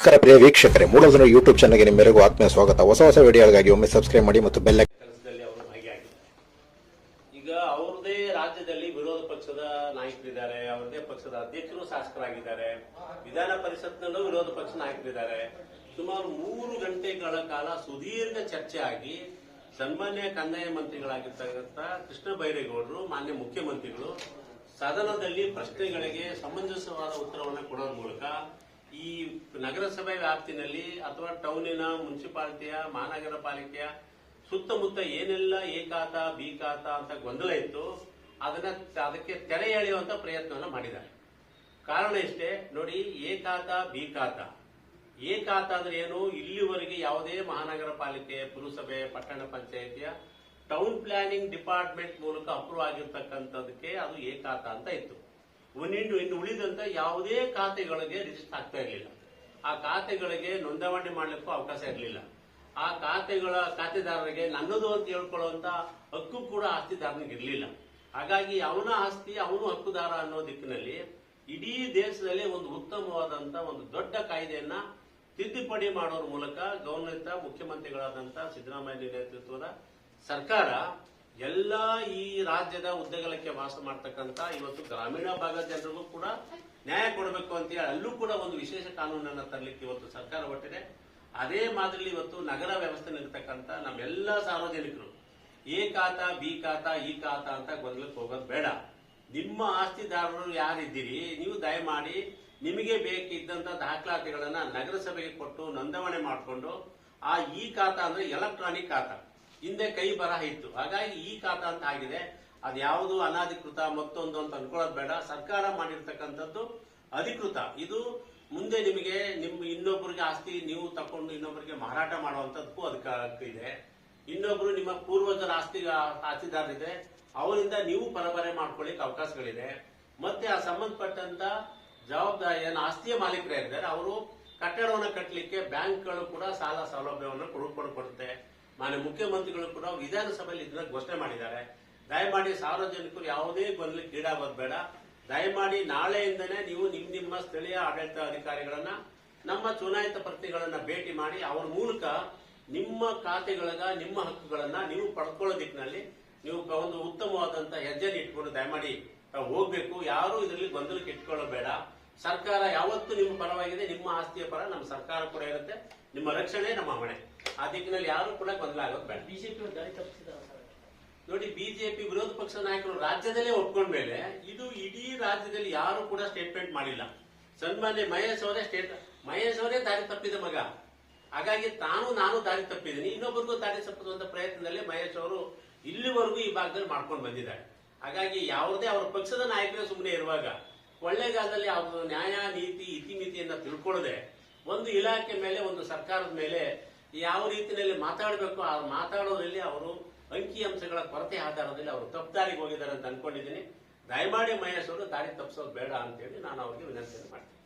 ನಮಸ್ಕಾರ ಪ್ರಿಯ ವೀಕ್ಷಕರೇ ಮೂಡೋದನ್ನು ಯೂಟ್ಯೂಬ್ ಚಾನಲ್ಗೆ ನಿಮ್ಮೆಲ್ಲರಿಗೂ ಆತ್ಮೀಯ ಸ್ವಾಗತ. ಹೊಸ ಹೊಸ ವಿಡಿಯೋಗಳಿಗಾಗಿ ಒಮ್ಮೆ ಸಬ್ಸ್ಕ್ರೈಬ್ ಮಾಡಿ ಮತ್ತು ಬೆಲ್ಲ ಕೆಲಸದಲ್ಲಿ ಅವರು ಭಾಗಿಯಾಗಿದ್ದಾರೆ ಈಗ ಅವ್ರದೇ ರಾಜ್ಯದಲ್ಲಿ ವಿರೋಧ ಪಕ್ಷದ ನಾಯಕರಿದ್ದಾರೆ, ಅವ್ರದೇ ಪಕ್ಷದ ಅಧ್ಯಕ್ಷರು ಶಾಸಕರಾಗಿದ್ದಾರೆ, ವಿಧಾನ ಪರಿಷತ್ನಲ್ಲೂ ವಿರೋಧ ಪಕ್ಷ ನಾಯಕರಿದ್ದಾರೆ. ಸುಮಾರು ಮೂರು ಗಂಟೆಗಳ ಕಾಲ ಸುದೀರ್ಘ ಚರ್ಚೆ ಆಗಿ ಸನ್ಮಾನ್ಯ ಕಂದಾಯ ಮಂತ್ರಿಗಳಾಗಿರ್ತಕ್ಕಂಥ ಕೃಷ್ಣ ಬೈರೇಗೌಡರು, ಮಾನ್ಯ ಮುಖ್ಯಮಂತ್ರಿಗಳು ಸದನದಲ್ಲಿ ಪ್ರಶ್ನೆಗಳಿಗೆ ಸಮಂಜಸವಾದ ಉತ್ತರವನ್ನು ಕೊಡೋದ್ರ ಮೂಲಕ ಈ ನಗರಸಭೆ ವ್ಯಾಪ್ತಿನಲ್ಲಿ ಅಥವಾ ಟೌನಿನ ಮುನ್ಸಿಪಾಲಿಟಿಯ ಮಹಾನಗರ ಪಾಲಿಕೆಯ ಸುತ್ತಮುತ್ತ ಏನೆಲ್ಲ ಏಕಾತ ಖಾತ ಬಿ ಖಾತ ಅಂತ ಗೊಂದಲ ಇತ್ತು ಅದನ್ನ ಅದಕ್ಕೆ ತೆರೆ ಎಳೆಯುವಂತ ಪ್ರಯತ್ನವನ್ನ ಮಾಡಿದ್ದಾರೆ. ಕಾರಣ ಇಷ್ಟೇ, ನೋಡಿ ಏಕಾತ ಖಾತ ಏಕಾತ ಅಂದ್ರೆ ಏನು? ಇಲ್ಲಿವರೆಗೆ ಯಾವುದೇ ಮಹಾನಗರ ಪಾಲಿಕೆ ಪುರಸಭೆ, ಪಟ್ಟಣ ಪಂಚಾಯಿತಿಯ ಟೌನ್ ಪ್ಲಾನಿಂಗ್ ಡಿಪಾರ್ಟ್ಮೆಂಟ್ ಮೂಲಕ ಅಪ್ರೂವ್ ಆಗಿರ್ತಕ್ಕಂಥದಕ್ಕೆ ಅದು ಏಕಾತ ಅಂತ ಇತ್ತು. ಇನ್ನು ಇನ್ನು ಉಳಿದಂತ ಯಾವುದೇ ಖಾತೆಗಳಿಗೆ ರಿಜಿಸ್ಟರ್ ಆಗ್ತಾ ಇರಲಿಲ್ಲ. ಆ ಖಾತೆಗಳಿಗೆ ನೋಂದಣಿ ಮಾಡಲಿಕ್ಕೂ ಅವಕಾಶ ಇರಲಿಲ್ಲ. ಆ ಖಾತೆಗಳ ಖಾತೆದಾರರಿಗೆ ನನ್ನದು ಅಂತ ಹೇಳ್ಕೊಳ್ಳುವಂತ ಹಕ್ಕು ಕೂಡ ಆಸ್ತಿದಾರನಿಗೆ ಇರಲಿಲ್ಲ. ಹಾಗಾಗಿ ಅವನ ಆಸ್ತಿ, ಅವನು ಹಕ್ಕುದಾರ ಅನ್ನೋ ದಿಕ್ಕಿನಲ್ಲಿ ಇಡೀ ದೇಶದಲ್ಲಿ ಒಂದು ಉತ್ತಮವಾದಂತ ಒಂದು ದೊಡ್ಡ ಕಾಯ್ದೆಯನ್ನ ತಿದ್ದುಪಡಿ ಮಾಡೋರ ಮೂಲಕ ಗೌರವಿತ ಮುಖ್ಯಮಂತ್ರಿಗಳಾದಂತಹ ಸಿದ್ದರಾಮಯ್ಯ ನೇತೃತ್ವದ ಸರ್ಕಾರ ಎಲ್ಲ ಈ ರಾಜ್ಯದ ಉದ್ದಗಲಕ್ಕೆ ವಾಸ ಮಾಡ್ತಕ್ಕಂತ ಇವತ್ತು ಗ್ರಾಮೀಣ ಭಾಗದ ಜನರಿಗೂ ಕೂಡ ನ್ಯಾಯ ಕೊಡಬೇಕು ಅಂತ ಹೇಳಿ ಅಲ್ಲೂ ಕೂಡ ಒಂದು ವಿಶೇಷ ಕಾನೂನನ್ನ ತರಲಿಕ್ಕೆ ಇವತ್ತು ಸರ್ಕಾರ ಹೊರಟಿದೆ. ಅದೇ ಮಾದರಿಯಲ್ಲಿ ಇವತ್ತು ನಗರ ವ್ಯವಸ್ಥೆ ಇರ್ತಕ್ಕಂಥ ನಮ್ಮೆಲ್ಲ ಸಾರ್ವಜನಿಕರು, ಎ ಖಾತ, ಬಿ ಖಾತ ಈ ಖಾತ ಅಂತ ಗೊಂದಲಕ್ಕೆ ಹೋಗೋದು ಬೇಡ. ನಿಮ್ಮ ಆಸ್ತಿದಾರರು ಯಾರಿದ್ದೀರಿ, ನೀವು ದಯಮಾಡಿ ನಿಮಗೆ ಬೇಕಿದ್ದಂತ ದಾಖಲಾತಿಗಳನ್ನ ನಗರಸಭೆಗೆ ಕೊಟ್ಟು ನೋಂದಣಿ ಮಾಡಿಕೊಂಡು ಆ ಈ ಖಾತ ಅಂದ್ರೆ ಎಲೆಕ್ಟ್ರಾನಿಕ್ ಖಾತಾ. ಹಿಂದೆ ಕೈ ಬರಹ ಇತ್ತು. ಹಾಗಾಗಿ ಈ ಖಾತಾ ಅಂತ ಆಗಿದೆ. ಅದ್ಯಾವುದು ಅನಧಿಕೃತ ಮತ್ತೊಂದು ಅಂತ ಅನ್ಕೊಳ್ಳೋದು ಬೇಡ. ಸರ್ಕಾರ ಮಾಡಿರ್ತಕ್ಕಂಥದ್ದು ಅಧಿಕೃತ. ಇದು ಮುಂದೆ ನಿಮಗೆ ನಿಮ್ ಇನ್ನೊಬ್ಬರಿಗೆ ಆಸ್ತಿ, ನೀವು ತಕೊಂಡು ಇನ್ನೊಬ್ಬರಿಗೆ ಮಾರಾಟ ಮಾಡುವಂತದಕ್ಕೂ ಅದಕ್ಕೆ ಇದೆ. ಇನ್ನೊಬ್ರು ನಿಮ್ಮ ಪೂರ್ವಜರ ಆಸ್ತಿ, ಆಸ್ತಿದಾರರಿದೆ. ಅವರಿಂದ ನೀವು ಪರಬರೆ ಮಾಡ್ಕೊಳ್ಳಿಕ್ಕೆ ಅವಕಾಶಗಳಿದೆ. ಮತ್ತೆ ಆ ಸಂಬಂಧಪಟ್ಟಂತ ಜವಾಬ್ದಾರಿ ಏನು ಆಸ್ತಿಯ ಮಾಲೀಕರೇ ಇದ್ದಾರೆ. ಅವರು ಕಟ್ಟಡವನ್ನು ಕಟ್ಟಲಿಕ್ಕೆ ಬ್ಯಾಂಕ್ಗಳು ಕೂಡ ಸಾಲ ಸೌಲಭ್ಯವನ್ನು ಕೊಡುತ್ತೆ ಮಾನ್ಯ ಮುಖ್ಯಮಂತ್ರಿಗಳು ಕೂಡ ವಿಧಾನಸಭೆಯಲ್ಲಿ ಇದನ್ನ ಘೋಷಣೆ ಮಾಡಿದ್ದಾರೆ. ದಯಮಾಡಿ ಸಾರ್ವಜನಿಕರು ಯಾವುದೇ ಗೊಂದಲಕ್ಕೆ ಈಡಾಗೋದು ಬೇಡ. ದಯಮಾಡಿ ನಾಳೆಯಿಂದನೇ ನೀವು ನಿಮ್ ನಿಮ್ಮ ಸ್ಥಳೀಯ ಆಡಳಿತ ಅಧಿಕಾರಿಗಳನ್ನ, ನಮ್ಮ ಚುನಾಯಿತ ಪ್ರತಿಗಳನ್ನ ಭೇಟಿ ಮಾಡಿ ಅವ್ರ ಮೂಲಕ ನಿಮ್ಮ ಖಾತೆಗಳಗ, ನಿಮ್ಮ ಹಕ್ಕುಗಳನ್ನ ನೀವು ಪಡ್ಕೊಳ್ಳೋ ದಿಕ್ಕಿನಲ್ಲಿ ನೀವು ಒಂದು ಉತ್ತಮವಾದಂತ ಹೆಜ್ಜೆ ಇಟ್ಕೊಂಡು ದಯಮಾಡಿ ಹೋಗ್ಬೇಕು. ಯಾರು ಇದರಲ್ಲಿ ಗೊಂದಲಕ್ಕೆ ಇಟ್ಕೊಳ್ಳಬೇಡ. ಸರ್ಕಾರ ಯಾವತ್ತೂ ನಿಮ್ಮ ಪರವಾಗಿದೆ. ನಿಮ್ಮ ಆಸ್ತಿಯ ಪರ ನಮ್ಮ ಸರ್ಕಾರ ಕೂಡ ಇರುತ್ತೆ. ನಿಮ್ಮ ರಕ್ಷಣೆ, ನಮ್ಮ ಹೊಣೆ ಆ ದಿಕ್ಕಿನಲ್ಲಿ ಯಾರು ಕೂಡ ಗೊಂದಲ ಆಗೋದು ಬೇಡ. ಬಿಜೆಪಿ ದಾರಿ ತಪ್ಪಿಸಿದ ನೋಡಿ ಬಿಜೆಪಿ ವಿರೋಧ ಪಕ್ಷ ನಾಯಕರು ರಾಜ್ಯದಲ್ಲೇ ಒಪ್ಕೊಂಡ ಮೇಲೆ ಇದು ಇಡೀ ರಾಜ್ಯದಲ್ಲಿ ಯಾರು ಕೂಡ ಸ್ಟೇಟ್ಮೆಂಟ್ ಮಾಡಿಲ್ಲ. ಸನ್ಮಾನ್ಯ ಮಹೇಶ್ ಅವರೇ ಸ್ಟೇಟ್ ಮಹೇಶ್ ಅವರೇ ದಾರಿ ತಪ್ಪಿದ ಮಗ. ಹಾಗಾಗಿ ತಾನು ನಾನು ದಾರಿ ತಪ್ಪಿದ್ದೀನಿ. ಇನ್ನೊಬ್ಬರಿಗೂ ದಾರಿ ತಪ್ಪಿಸುವಂತ ಪ್ರಯತ್ನದಲ್ಲಿ ಮಹೇಶ್ ಅವರು ಇಲ್ಲಿವರೆಗೂ ಈ ಭಾಗದಲ್ಲಿ ಮಾಡ್ಕೊಂಡು ಬಂದಿದ್ದಾರೆ. ಹಾಗಾಗಿ ಯಾವುದೇ ಅವರ ಪಕ್ಷದ ನಾಯಕರೇ ಸುಮ್ಮನೆ ಇರುವಾಗ ಕೊಳ್ಳೇಗಾಲದಲ್ಲಿ ಅವರು ನ್ಯಾಯ ನೀತಿ ಇತಿಮಿತಿಯನ್ನು ತಿಳ್ಕೊಳ್ಳದೆ ಒಂದು ಇಲಾಖೆ ಮೇಲೆ ಒಂದು ಸರ್ಕಾರದ ಮೇಲೆ ಯಾವ ರೀತಿಯಲ್ಲಿ ಮಾತಾಡಬೇಕು, ಆ ಮಾತಾಡೋದ್ರಲ್ಲಿ ಅವರು ಅಂಕಿ ಅಂಶಗಳ ಕೊರತೆ ಆಧಾರದಲ್ಲಿ ಅವರು ತಪ್ಪದಾರಿಗೆ ಹೋಗಿದ್ದಾರೆ ಅಂತ ಅನ್ಕೊಂಡಿದ್ದೀನಿ. ದಯಮಾಡಿ ಮಹೇಶ್ ಅವರು ದಾರಿ ತಪ್ಪಿಸೋದು ಬೇಡ ಅಂತೇಳಿ ನಾನು ಅವರಿಗೆ ವಿನಂತಿಯನ್ನು ಮಾಡ್ತೀನಿ.